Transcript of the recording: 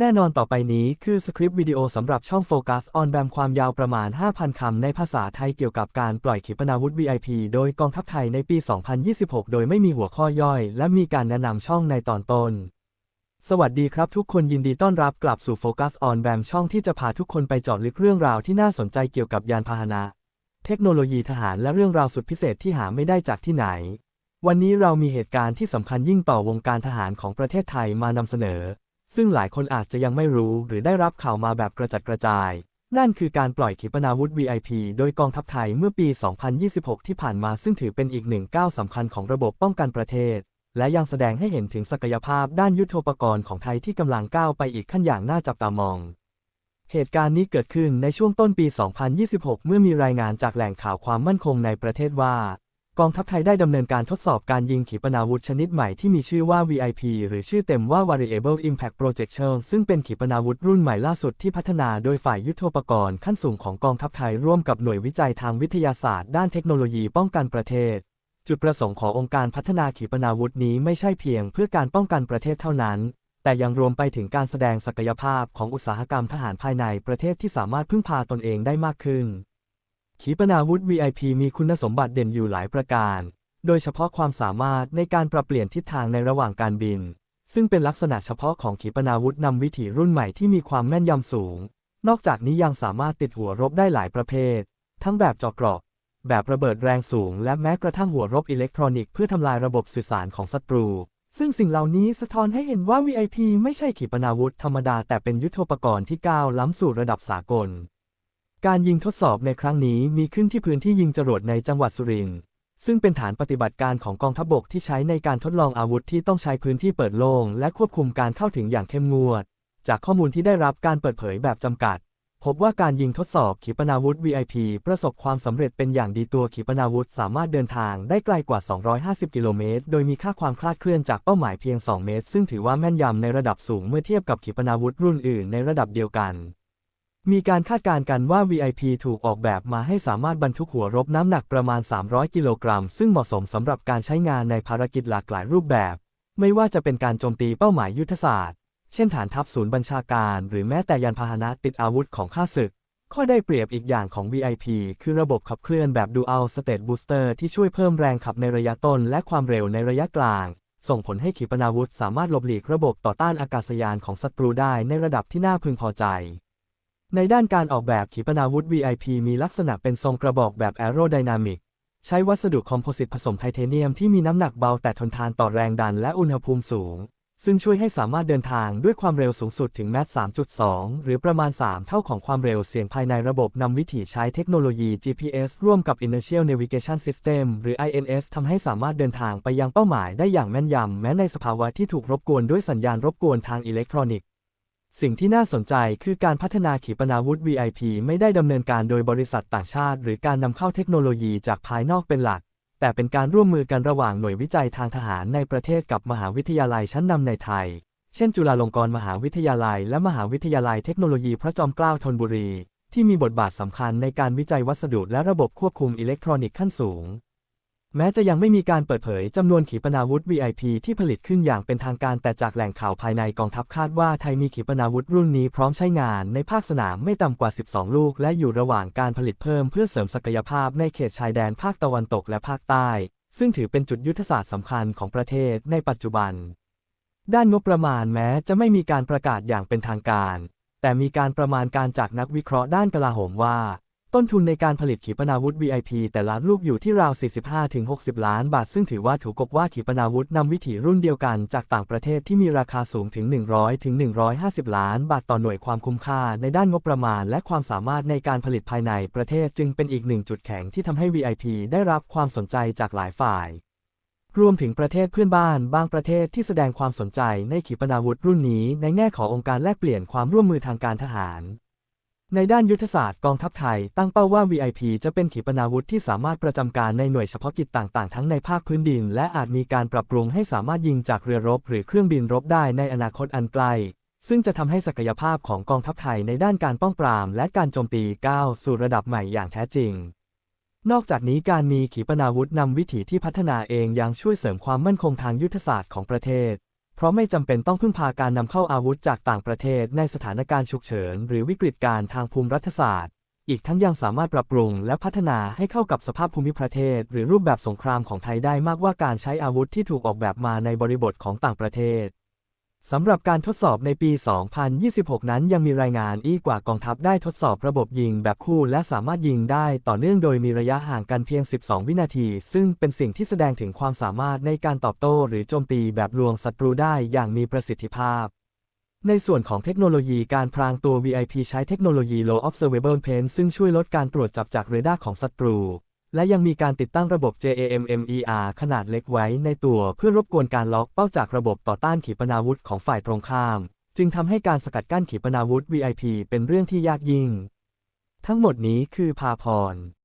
แน่นอนต่อไปนี้คือสคริปต์วิดีโอสำหรับช่องโฟกัสออนแบมความยาวประมาณ 5,000 คำในภาษาไทยเกี่ยวกับการปล่อยขีปนาวุธ VIP โดยกองทัพไทยในปี 2026 โดยไม่มีหัวข้อย่อย และมีการแนะนำช่องในตอนต้น สวัสดีครับทุกคนยินดีต้อนรับกลับสู่โฟกัสออนแบมช่องที่จะพาทุกคนไปเจาะลึกเรื่องราวที่น่าสนใจเกี่ยวกับยานพาหนะ เทคโนโลยีทหารและเรื่องราวสุดพิเศษที่หาไม่ได้จากที่ไหน วันนี้เรามีเหตุการณ์ที่สำคัญยิ่งต่อวงการทหารของประเทศไทยมานำเสนอ ซึ่งหลายคนอาจจะยังไม่รู้หรือได้รับข่าวมาแบบกระจัดกระจาย นั่นคือการปล่อยขีปนาวุธ VIP โดยกองทัพไทยเมื่อปี 2026 ที่ผ่านมาซึ่งถือเป็นอีกหนึ่งก้าวสำคัญของระบบป้องกันประเทศ และยังแสดงให้เห็นถึงศักยภาพด้านยุทโธปกรณ์ของไทยที่กำลังก้าวไปอีกขั้นอย่างน่าจับตามองเหตุการณ์นี้เกิดขึ้นในช่วงต้นปี 2026 เมื่อมีรายงานจากแหล่งข่าวความมั่นคงในประเทศว่า กองทัพไทยได้ดำเนินการทดสอบการยิงขีปนาวุธชนิดใหม่ที่มีชื่อว่า VIP หรือชื่อเต็มว่า Variable Impact Projectile ซึ่งเป็นขีปนาวุธรุ่นใหม่ล่าสุดที่พัฒนาโดยฝ่ายยุทโธปกรณ์ขั้นสูงของกองทัพไทยร่วมกับหน่วยวิจัยทางวิทยาศาสตร์ด้านเทคโนโลยีป้องกันประเทศ จุดประสงค์ขององค์การพัฒนาขีปนาวุธนี้ไม่ใช่เพียงเพื่อการป้องกันประเทศเท่านั้น แต่ยังรวมไปถึงการแสดงศักยภาพของอุตสาหกรรมทหารภายในประเทศที่สามารถพึ่งพาตนเองได้มากขึ้น ขีปนาวุธ VIP มีคุณสมบัติเด่นอยู่หลายประการ โดยเฉพาะความสามารถในการปรับเปลี่ยนทิศทางในระหว่างการบิน ซึ่งเป็นลักษณะเฉพาะของขีปนาวุธนำวิถีรุ่นใหม่ที่มีความแม่นยำสูง นอกจากนี้ยังสามารถติดหัวรบได้หลายประเภท ทั้งแบบเจาะเกราะแบบระเบิดแรงสูง และแม้กระทั่งหัวรบอิเล็กทรอนิกส์เพื่อทำลายระบบสื่อสารของศัตรู ซึ่งสิ่งเหล่านี้สะท้อนให้เห็นว่า VIP ไม่ใช่ขีปนาวุธธรรมดาแต่เป็นยุทโธปกรณ์ที่ก้าวล้ำสู่ระดับสากล การยิงทดสอบในครั้งนี้มีขึ้นที่พื้นที่ยิงจรวดในจังหวัดสุรินทร์ ซึ่งเป็นฐานปฏิบัติการของกองทัพบกที่ใช้ในการทดลองอาวุธที่ต้องใช้พื้นที่เปิดโล่งและควบคุมการเข้าถึงอย่างเข้มงวด จากข้อมูลที่ได้รับการเปิดเผยแบบจำกัด พบว่าการยิงทดสอบขีปนาวุธ VIP ประสบความสำเร็จเป็นอย่างดีตัวขีปนาวุธสามารถเดินทางได้ไกลกว่า 250 กิโลเมตร โดยมีค่าความคลาดเคลื่อนจากเป้าหมายเพียง 2 เมตร ซึ่งถือว่าแม่นยำในระดับสูงเมื่อเทียบกับขีปนาวุธรุ่นอื่นในระดับเดียวกัน มีการคาดการณ์กันว่า VIP ถูกออกแบบมาให้สามารถบรรทุกหัวรบน้ำหนักประมาณ 300 กิโลกรัม ซึ่งเหมาะสมสำหรับการใช้งานในภารกิจหลากหลายรูปแบบ ไม่ว่าจะเป็นการโจมตีเป้าหมายยุทธศาสตร์ เช่นฐานทัพศูนย์บัญชาการ หรือแม้แต่ยานพาหนะติดอาวุธของข้าศึก ข้อได้เปรียบอีกอย่างของ VIP คือระบบขับเคลื่อนแบบ Dual State Booster ที่ช่วยเพิ่มแรงขับในระยะต้นและความเร็วในระยะกลาง ส่งผลให้ขีปนาวุธสามารถหลบหลีกระบบต่อต้านอากาศยานของศัตรูได้ในระดับที่น่าพึงพอใจ ในด้านการออกแบบขีปนาวุธ VIP มีลักษณะเป็นทรงกระบอกแบบ Aerodynamic ใช้วัสดุคอมโพสิตผสมไทเทเนียมที่มีน้ำหนักเบาแต่ทนทานต่อแรงดันและอุณหภูมิสูง ซึ่งช่วยให้สามารถเดินทางด้วยความเร็วสูงสุดถึงแมต3.2 หรือประมาณ 3 เท่าของความเร็วเสียงภายในระบบนำวิถีใช้เทคโนโลยี GPS ร่วมกับ Inertial Navigation System หรือ INS ทำให้สามารถเดินทางไปยังเป้าหมายได้อย่างแม่นยำแม้ในสภาวะที่ถูกรบกวนด้วยสัญญาณรบกวนทางอิเล็กทรอนิกส์ สิ่งที่น่าสนใจคือการพัฒนาขีปนาวุธ VIP ไม่ได้ดำเนินการโดยบริษัทต่างชาติ หรือการนำเข้าเทคโนโลยีจากภายนอกเป็นหลัก แต่เป็นการร่วมมือกันระหว่างหน่วยวิจัยทางทหารในประเทศกับมหาวิทยาลัยชั้นนำในไทย เช่น จุฬาลงกรณ์มหาวิทยาลัย และมหาวิทยาลัยเทคโนโลยีพระจอมเกล้าธนบุรี ที่มีบทบาทสำคัญในการวิจัยวัสดุและระบบควบคุมอิเล็กทรอนิกส์ขั้นสูง แม้จะยังไม่มีการเปิดเผยจำนวนขีปนาวุธ VIP ที่ผลิตขึ้นอย่างเป็นทางการแต่จากแหล่งข่าวภายในกองทัพคาดว่าไทยมีขีปนาวุธรุ่นนี้พร้อมใช้งานในภาคสนามไม่ต่ำกว่า 12 ลูก และอยู่ระหว่างการผลิตเพิ่มเพื่อเสริมศักยภาพในเขตชายแดนภาคตะวันตกและภาคใต้ ซึ่งถือเป็นจุดยุทธศาสตร์สำคัญของประเทศในปัจจุบัน ด้านงบประมาณแม้จะไม่มีการประกาศอย่างเป็นทางการ แต่มีการประมาณการจากนักวิเคราะห์ด้านกลาโหมว่า ต้นทุนในการผลิตขีปนาวุธ VIP แต่ละลูกอยู่ที่ราว 45-60 ล้านบาท ซึ่งถือว่าถูกกบว่าขีปนาวุธนำวิถีรุ่นเดียวกันจากต่างประเทศที่มีราคาสูงถึง 100-150 ล้านบาทต่อหน่วยความคุ้มค่าในด้านงบประมาณ และความสามารถในการผลิตภายในประเทศจึงเป็นอีกหนึ่งจุดแข็งที่ทำให้ VIP ได้รับความสนใจจากหลายฝ่าย รวมถึงประเทศเพื่อนบ้าน บางประเทศที่แสดงความสนใจในขีปนาวุธรุ่นนี้ ในแง่ขององค์การแลกเปลี่ยนความร่วมมือทางการทหาร ในด้านยุทธศาสตร์กองทัพไทยตั้งเป้าว่า VIP จะเป็นขีปนาวุธที่สามารถประจำการในหน่วยเฉพาะกิจต่างๆ ทั้งในภาคพื้นดิน และอาจมีการปรับปรุงให้สามารถยิงจากเรือรบ หรือเครื่องบินรบได้ในอนาคตอันไกล ซึ่งจะทำให้ศักยภาพของกองทัพไทยในด้านการป้องปราม และการโจมตีก้าวสู่ระดับใหม่อย่างแท้จริง นอกจากนี้การมีขีปนาวุธนำวิถีที่พัฒนาเองยังช่วยเสริมความมั่นคงทางยุทธศาสตร์ของประเทศ เพราะไม่จำเป็นต้องพึ่งพาการนำเข้าอาวุธจากต่างประเทศในสถานการณ์ฉุกเฉิน หรือวิกฤตการณ์ทางภูมิรัฐศาสตร์ อีกทั้งยังสามารถปรับปรุงและพัฒนาให้เข้ากับสภาพภูมิประเทศ หรือรูปแบบสงครามของไทยได้มากกว่าการใช้อาวุธที่ถูกออกแบบมาในบริบทของต่างประเทศ สำหรับการทดสอบในปี 2026 นั้นยังมีรายงานอีกว่ากองทัพได้ทดสอบระบบยิงแบบคู่และสามารถยิงได้ต่อเนื่องโดยมีระยะห่างกันเพียง 12 วินาที ซึ่งเป็นสิ่งที่แสดงถึงความสามารถในการตอบโต้หรือโจมตีแบบลวงศัตรูได้อย่างมีประสิทธิภาพ ในส่วนของเทคโนโลยีการพรางตัว VIP ใช้เทคโนโลยี Low Observable Paint ซึ่งช่วยลดการตรวจจับจากเรดาร์ของศัตรู และยังมีการติดตั้งระบบ JAMMER ขนาดเล็กไว้ในตัวเพื่อรบกวนการล็อกเป้าจากระบบต่อต้านขีปนาวุธของฝ่ายตรงข้าม จึงทำให้การสกัดกั้นขีปนาวุธ VIP เป็นเรื่องที่ยากยิ่ง ทั้งหมดนี้คือพาพร